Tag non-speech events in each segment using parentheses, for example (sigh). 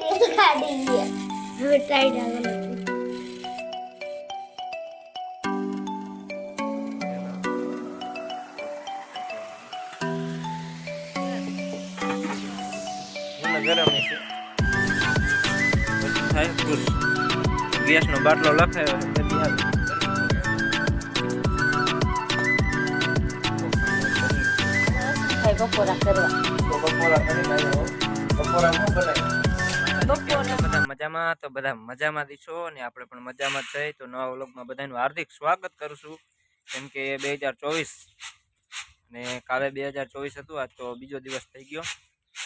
કાઢી લે હવે ટાઈટ આગળ મને ગરમ છે પછી થાય ફૂલ ગેસનો બાટલો લખાયો છે તેથી આવે. બપોરા કરવા. બપોરા કરી બપોરા મજામાં? તો બધા મજામાં દીશો અને આપણે પણ મજામાં છે. તો નવા વ્લોગમાં બધાનું હાર્દિક સ્વાગત કરું છું. કેમ કે બે હજાર ચોવીસ ને કાલે બે હજાર ચોવીસ હતું. આજ તો બીજો દિવસ થઈ ગયો.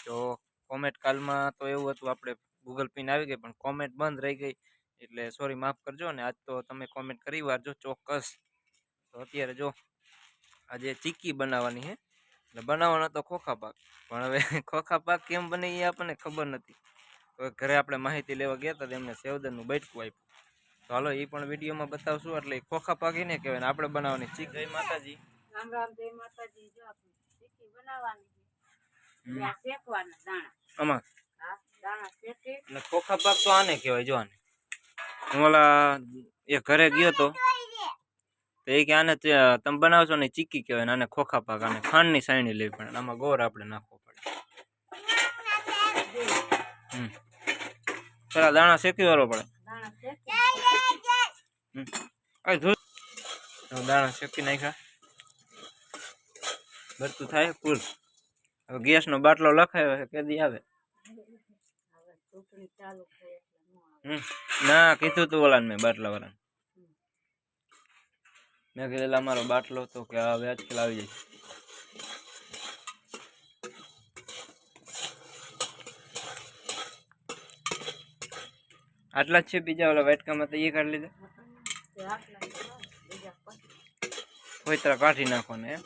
તો કોમેન્ટ કાલમાં તો એવું હતું, આપણે ગૂગલ પિન આવી ગઈ, પણ કોમેન્ટ બંધ રહી ગઈ. એટલે સોરી, માફ કરજો ને. આજ તો તમે કોમેન્ટ કરી વારજો ચોક્કસ. તો અત્યારે જો, આજે ચીક્કી બનાવવાની છે એટલે બનાવવાના તો ખોખા પાક. પણ હવે (laughs) ખોખા પાક કેમ બને એ આપણને ખબર નથી. તો ઘરે આપણે માહિતી લેવા ગયા હતા તો એમને સેવદનનું બેઠકું આપ્યું. તો હાલો એ પણ વિડીયોમાં બતાવશું એટલે ખોખા પાક એને કહેવાય ને આપણે બનાવવાની ચીક. જય માતાજી. રામ રામ જય માતાજી. જો આપણે ચીકી બનાવવાની છે. શેકવાના દાણા. આમાં? હા દાણા શેકે. એટલે ખોખા પાક તો આને કહેવાય જો આને. હું ઓલા એ ઘરે ગયો તો તો એ કે આને તમે બનાવશો ને ચીકી કહેવાય આને ખોખા પાક આને ખાંડની સાયણી લેવી પડે આમાં ગોળ આપણે હમ પેલા દાણા શેકી વાળો પડે. દાણા શેકી નાખ્યા. ભરતું થાય ફૂલ. હવે ગેસનો બાટલો લખાયો છે, કેદી આવે. ન. ના, કીધું તું ઓલા મેં બાટલા વાળા મેં કીધેલા મારો બાટલો તો કે હવે આજકાલ આવી જાય. આટલા છે બીજા ઓલા વાટકામાં તો એ કાઢી લીધા. કોઈ કોઈતરા કાઢી નાખો ને એમ.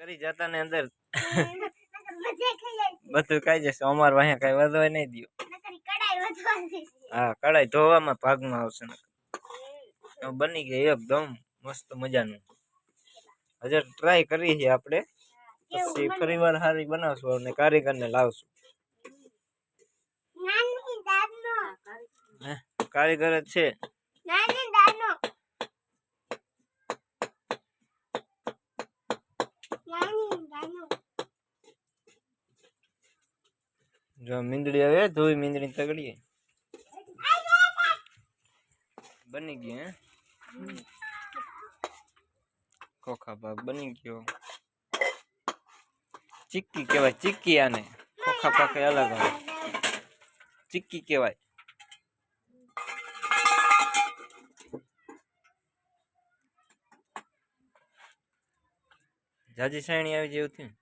કરી જતા ને અંદર બધે ખાઈ જશે. અમાર વાહે કઈ વધવા નહીં દો હા કડાઈ ધોવામાં ભાગમાં આવશે બની ગઈ એકદમ મસ્ત મજાનું. હજાર ટ્રાય કરી છે આપણે. પછી ફરી વાર સારી બનાવશું અને કારીગરને લાવશું. કારીગર જ છે. નાની દાનો નાની દાનો જો મીંદડી આવે ધોઈ મીંદડી તગડીએ. બની ગઈ હે? ખોખા પાક બની ગયો. ચીક્કી કહેવાય ચીક્કી આને. ખોખા પાક એ અલગ આવે. ચીક્કી કહેવાય. જાજી સાયણી આવી જેવું થયું.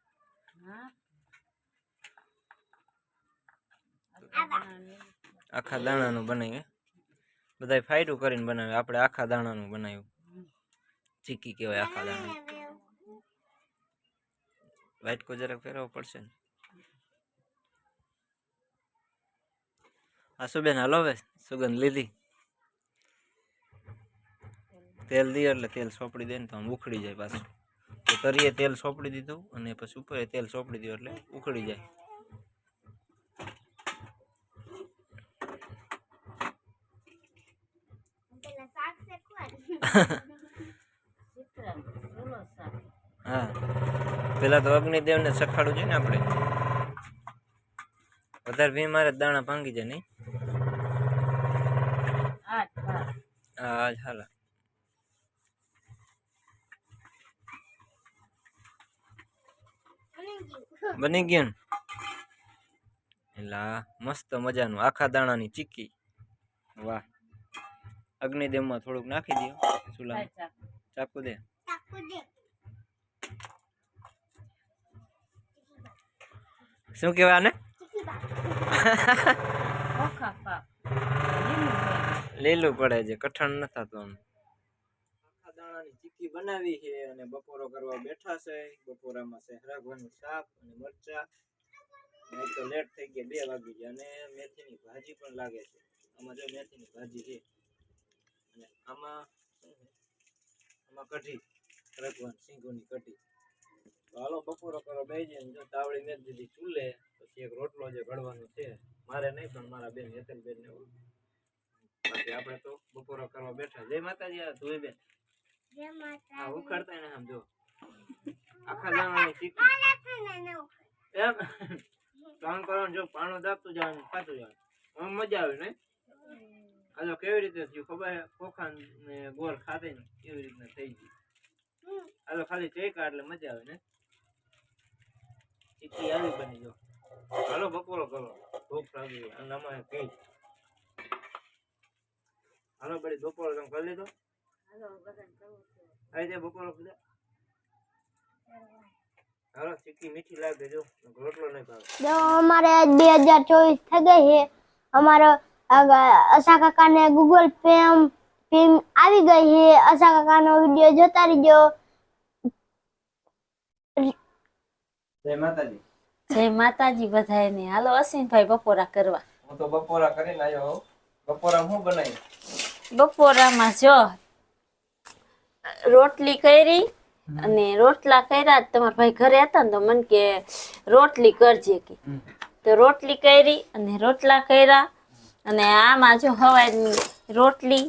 આખા દાણાનું બનાવ્યું બધા ફાયરું કરીને બનાવ્યું. આપણે આખા દાણાનું બનાવ્યું. ચીકી કહેવાય આખા દાણા. વાઇટ કો જરાક ફેરવવો પડશે ને. આ સુબેન હાલો હવે. સુગંધ લીધી. તેલ દઈએ એટલે તેલ સોપડી દે ને તો આમ ઉખડી જાય પાછું. તો તરીએ તેલ સોંપડી દીધું અને પછી ઉપર તેલ સોપડી દીધું એટલે ઉખડી જાય. હા. પેલા તો અગ્નિદેવને સખાડવું જોઈએ ને આપણે. વધારે ભી મારે દાણા ભાંગી જાય નહીં. હા હાલ. બની ગયું ને? એટલે મસ્ત મજાનું આખા દાણાની ચીક્કી વાહ. અગ્નિદેવમાં થોડુંક નાખી દો ચૂલા ચાકુ દે. શું કહેવાય આને? (laughs) લીલું પડે છે કઠણ ન થતું આમ ચીકી બનાવી છે અને બપોરો કરવા બેઠા છે. બપોરામાં છે હરાગવાનું શાક અને મરચા. નહીં તો લેટ થઈ ગયા, બે વાગી ગયા અને મેથીની ભાજી પણ લાગે છે. આમાં જો મેથીની ભાજી છે અને આમાં આમાં કઢી હરાગવાન સિંગોની કઢી. તો હાલો બપોરો કરો બે જણ જો તાવડી મેં દીધી ચૂલે, પછી એક રોટલો જે ઘડવાનો છે, મારે નહીં પણ મારા બેન હેતલ બેન ને બાકી આપણે તો બપોરો કરવા બેઠા. જય માતાજી, આ ધોઈ બેન. આ ઉખાડતા ને આમ જો. આખા દાણાની ચીકી એમ? કામ કરવાનું જો પાણું દાબતું જવાનું ખાતું જવાનું. આમ મજા આવે ને હાલો કેવી રીતે થયું ખબર? ખોખા ને ગોળ ખાતે ને કેવી રીતના થઈ ગયું. હાલો ખાલી ચેકા એટલે મજા આવે ને ચીકી આવી બની જો. હાલો બપોરો કરો. ભૂખ લાગી અને અમારે કઈ? હાલો બધી બપોરો તમે કરી લીધો? આવી જાય બપોર બધા હાલો ચીકી મીઠી લાગે જો રોટલો નહીં ભાવે. જો અમારે બે હજાર ચોવીસ થઈ ગઈ છે. અમારો આગળ કાકાને ગૂગલ પે પેમ આવી ગઈ છે. અસા કાકાનો વીડિયો જોતા રહીજો. જય માતાજી. જય માતાજી બધાને હાલો અશ્વિનભાઈ બપોરા કરવા. હું તો બપોરા કરીને આવ્યો બપોરા હું બનાવી બપોરામાં જો રોટલી કરી અને રોટલા કર્યા તમારા ભાઈ ઘરે હતા ને તો મને કે રોટલી કરજે કે. તો રોટલી કરી અને રોટલા કર્યા અને આમાં જો હવાની રોટલી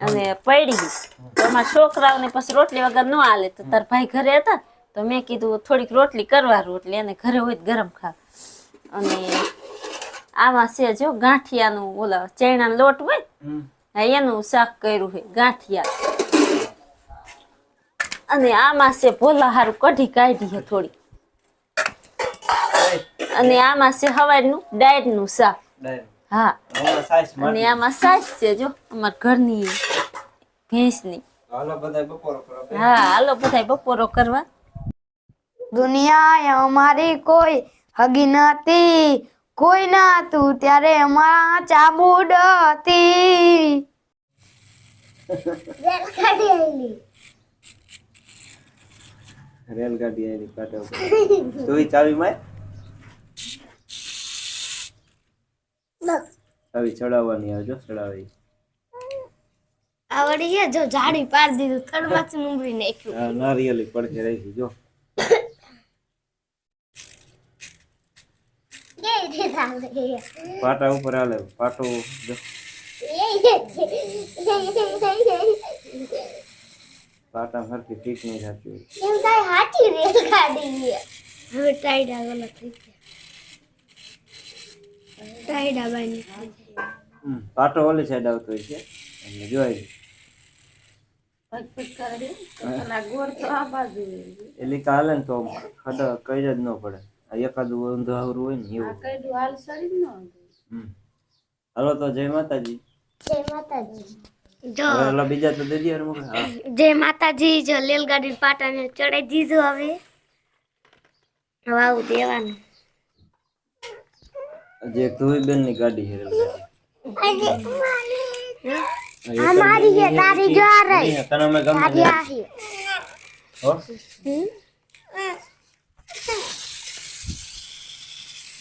અને પડી. તો અમારા છોકરાઓને પછી રોટલી વગર ન હાલે. તો તાર ભાઈ ઘરે હતા તો મેં કીધું થોડીક રોટલી કરવા રોટલી અને ઘરે હોય તો ગરમ ખા. અને આમાં છે જો ગાંઠિયાનું ઓલા ચણાનો લોટ હોય એનું શાક કર્યું છે ગાંઠિયા. અને આમાં છે ભોલા હારું કઢી કાઢી છે થોડી. અને આમાં છે હવારનું ડાયટનું શાક. હા. અને આમાં સાસ છે જો અમારા ઘરની ભેંસની. બધા. હા હાલો બધાય બપોરો કરવા. દુનિયા અમારી કોઈ હગી નથી. કોઈ ના તું ત્યારે અમારા ચાબુડ હતી. રેલગાડી આવી કાંઠે ઉપર તુંય ચાવી માર ચાવી ચડાવવાની આવજો ચડાવી આવડી છે જો જાડી પાડી દીધું થડવાથી મુંબઈ નાખ્યું હા નારિયેલી પડખે રાખી જો પાટા ઉપર હાલે પાટો જો પાટા સરખી ઠીક નહીં થતી હોય. એમ થાય હાચી રેલગાડી હવે ટાઈડા ગલત થઈ ગયા. ટાઈડા બાની હમ, પાટો ઓલી સાઈડ આવતો હોય છે. એટલે જોઈ એટલે કાલે ને તો ખડ કઈ જ ન પડે. આ એકાદું ઊંધું આવરું હોય ને એવું. કઈડું હાલ સડી ન હમ. હાલો તો જય માતાજી. જય માતાજી. જો. હવે ઓલા બીજા તો દઈ દે હા જય માતાજી જો રેલગાડી પાટાને ચડાઈ દીધું હવે. હવે આવું દેવાનું. જે ધોઈ બેનની ગાડી છે અમારી છે તારી જો આ રહી. તને અમે ગમે તારી આ છે હો?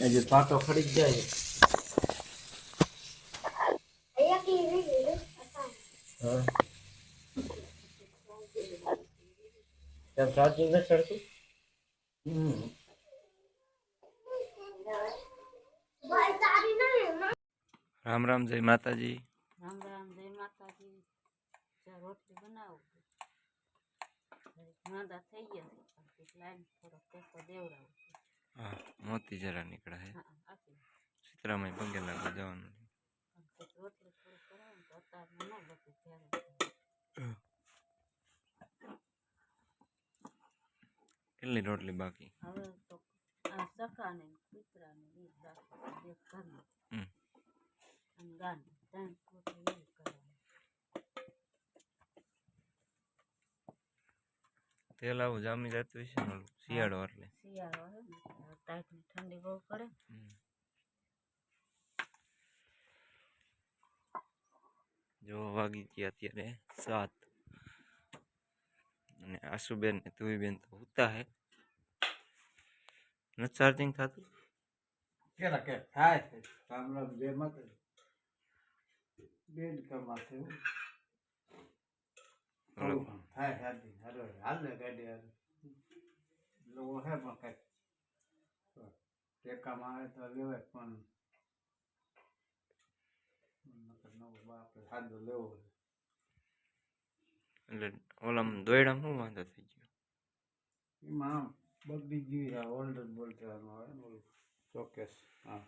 હજી પાટો ખડી જ જાય. હા તેમ ચાર્જિંગ નથી ચડતું હમ રામ રામ જય માતાજી રામ રામ જય માતાજી ચા રોટલી બનાવું માંદા થઈ ગયા છે પણ કંઈક લાઈન થોડો ટેકો દેવડાવું હા મોતી જરા નીકળે છે હા આપી સીતરામાઈ પગે લાગવા જવાનું કેટલી રોટલી બાકી હવે તો આ સકાને કૂતરાને એ રાખો બે ઘરમાં હમ અને ગાંડી ત્રણ રોટલી એ કરવાની તેલ આવું જામી જતું હશે ને ઓલું શિયાળો એટલે શિયાળો હોય ને એટલે ટાઈટની ઠંડી બહુ પડે જો વાગી ગયા અત્યારે સાત અને આશુબેન ને તુહીબેન તો ઉતા હે નથી ચાર્જિંગ થતું કેલા કે થાય છે રામ રામ જય માતાજી બેન કમાશે ઓલું થાય હાજી હાલો હાલ ને ગાડી હાલ લેવો હે પણ કંઈક ટેકામાં આવે તો લેવાય પણ નકર નવો બાપ સાદો લેવો હોય. એટલે ઓલામાં દોયડામાં શું વાંધો થઈ ગયો એમાં આમ બગડી ગયું છે હોલ્ડર બોલ્ટરનું આવે ને ઓલું ચોકેસ હા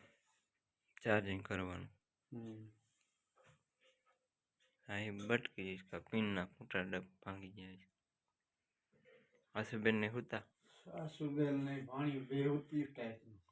ચાર્જિંગ કરવાનું હમ હા એ બટકી જઈશ કે પિનના ફૂટા ડબ ભાંગી જાય છે આસુબેનને હુતા સાસુ બેન ને ભાણી બે ઉતી ટાઈપનું